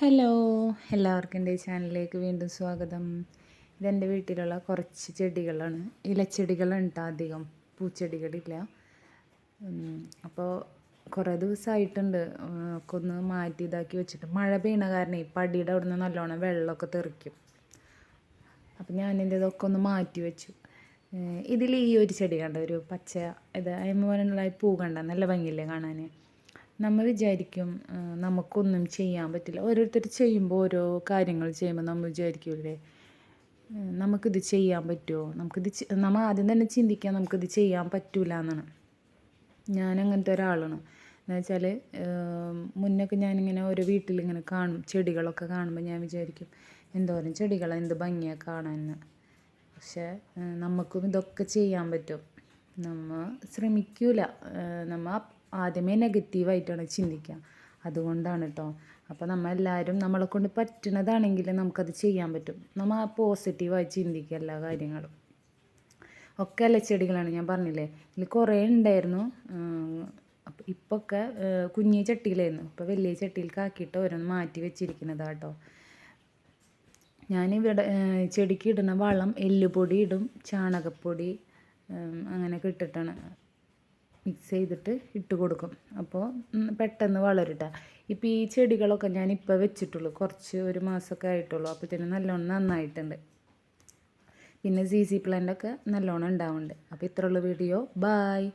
Hello. എല്ലാവർക്കും എന്റെ ചാനലിലേക്ക് വീണ്ടും സ്വാഗതം. ഇതെന്റെ വീട്ടിലുള്ള കുറച്ച് ചെടികളാണ്. ഇലച്ചെടികളാണ് കേട്ടോ അധികം. പൂച്ചെടികളില്ല. അപ്പോൾ കുറേ ദിവസമായിട്ടുണ്ട് ഒക്കെ ഒന്ന് മാറ്റി ഇതാക്കി വെച്ചിട്ട്. മഴ പെയ്യണ കാരണം ഈ പടിയുടെ അവിടെ നിന്ന് നല്ലോണം വെള്ളമൊക്കെ തെറിക്കും. അപ്പം ഞാനിന്റെ ഇതൊക്കെ ഒന്ന് മാറ്റി വെച്ചു. ഇതിൽ ഈ ഒരു ചെടി കണ്ട? ഒരു പച്ച ഇത് അതിനുള്ള പൂ കണ്ട നല്ല ഭംഗിയില്ലേ കാണാൻ? നമ്മൾ വിചാരിക്കും നമുക്കൊന്നും ചെയ്യാൻ പറ്റില്ല. ഓരോരുത്തർ ചെയ്യുമ്പോൾ ഓരോ കാര്യങ്ങൾ ചെയ്യുമ്പോൾ നമ്മൾ വിചാരിക്കില്ലേ? നമുക്കിത് ചെയ്യാൻ പറ്റുമോ? നമുക്കിത് നമ്മൾ ആദ്യം തന്നെ ചിന്തിക്കാൻ നമുക്കിത് ചെയ്യാൻ പറ്റൂല എന്നാണ്. ഞാൻ അങ്ങനത്തെ ഒരാളാണ്. എന്ന് വെച്ചാൽ മുന്നൊക്കെ ഞാനിങ്ങനെ ഓരോ വീട്ടിലിങ്ങനെ കാണും ചെടികളൊക്കെ കാണുമ്പോൾ ഞാൻ വിചാരിക്കും എന്തോരം ചെടികളാണ് എന്ത് ഭംഗിയാണ് കാണാൻ പക്ഷേ നമുക്കും ഇതൊക്കെ ചെയ്യാൻ പറ്റും. നമ്മൾ ശ്രമിക്കൂല. നമ്മൾ നമ്മ ആദ്യമേ നെഗറ്റീവായിട്ടാണ് ചിന്തിക്കുക. അതുകൊണ്ടാണ് കേട്ടോ അപ്പോൾ നമ്മൾ എല്ലാവരും നമ്മളെ കൊണ്ട് പറ്റുന്നതാണെങ്കിൽ നമുക്കത് ചെയ്യാൻ പറ്റും. നമ്മൾ ആ പോസിറ്റീവായി ചിന്തിക്കുക എല്ലാ കാര്യങ്ങളും. ഒക്കെ ഇലച്ചെടികളാണ് ഞാൻ പറഞ്ഞില്ലേ? ഇതിൽ കുറേ ഉണ്ടായിരുന്നു അപ്പം ഇപ്പോൾ ഒക്കെ കുഞ്ഞി ചട്ടിയിലായിരുന്നു. ഇപ്പോൾ വലിയ ചട്ടിയിലേക്ക് ആക്കിയിട്ട് ഓരോന്ന് മാറ്റി വെച്ചിരിക്കുന്നതാണ് കേട്ടോ ഞാനിവിടെ ചെടിക്ക് ഇടുന്ന വളം എല്ലുപൊടി ഇടും ചാണകപ്പൊടി അങ്ങനെയൊക്കെ ഇട്ടിട്ടാണ്. മിക്സ് ചെയ്തിട്ട് ഇട്ട് കൊടുക്കും. അപ്പോൾ പെട്ടെന്ന് വളരട്ടെ. ഇപ്പോൾ ഈ ചെടികളൊക്കെ ഞാൻ ഇപ്പോൾ വെച്ചിട്ടുള്ളൂ. കുറച്ച് ഒരു മാസമൊക്കെ ആയിട്ടുള്ളൂ. അപ്പോഴത്തേനും നല്ലോണം നന്നായിട്ടുണ്ട്. പിന്നെ സി സി പ്ലാന്റൊക്കെ നല്ലോണം ഉണ്ടാവുന്നുണ്ട്. അപ്പോൾ ഇത്രയുള്ള വീഡിയോ. ബായ്